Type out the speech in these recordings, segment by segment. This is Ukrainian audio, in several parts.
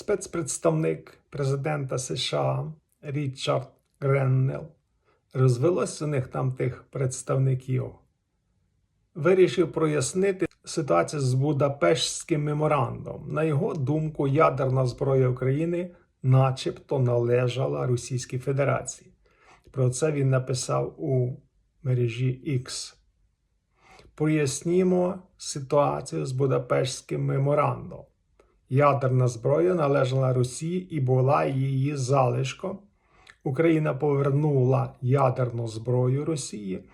спецпредставник президента США Річард Греннел, розвелось у них там тих представників, вирішив прояснити ситуацію з Будапештським меморандумом. На його думку, ядерна зброя України начебто належала Російській Федерації. Про це він написав у мережі X. Пояснімо ситуацію з Будапештським меморандумом. Ядерна зброя належала Росії і була її залишком. Україна повернула ядерну зброю Росії.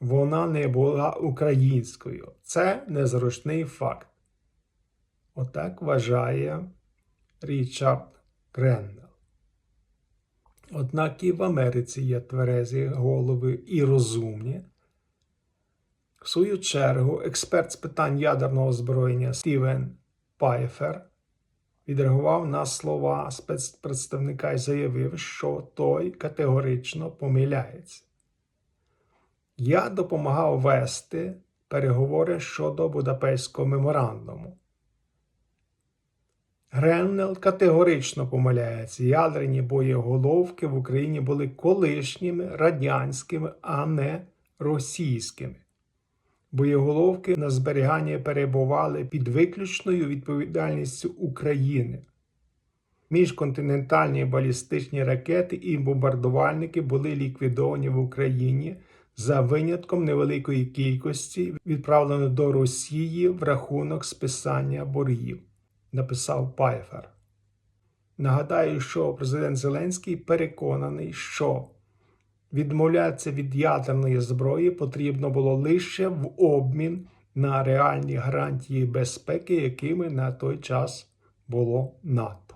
Вона не була українською. Це незручний факт. Отак вважає Річард Греннел. Однак і в Америці є тверезі голови і розумні. В свою чергу, експерт з питань ядерного озброєння Стівен Пайфер відреагував на слова спецпредставника і заявив, що той категорично помиляється. Я допомагав вести переговори щодо Будапештського меморандуму. Греннел категорично помиляється. Ядерні боєголовки в Україні були колишніми радянськими, а не російськими. Боєголовки на зберігання перебували під виключною відповідальністю України. Міжконтинентальні балістичні ракети і бомбардувальники були ліквідовані в Україні за винятком невеликої кількості, відправлено до Росії в рахунок списання боргів, написав Пайфер. Нагадаю, що президент Зеленський переконаний, що відмовлятися від ядерної зброї потрібно було лише в обмін на реальні гарантії безпеки, якими на той час було НАТО.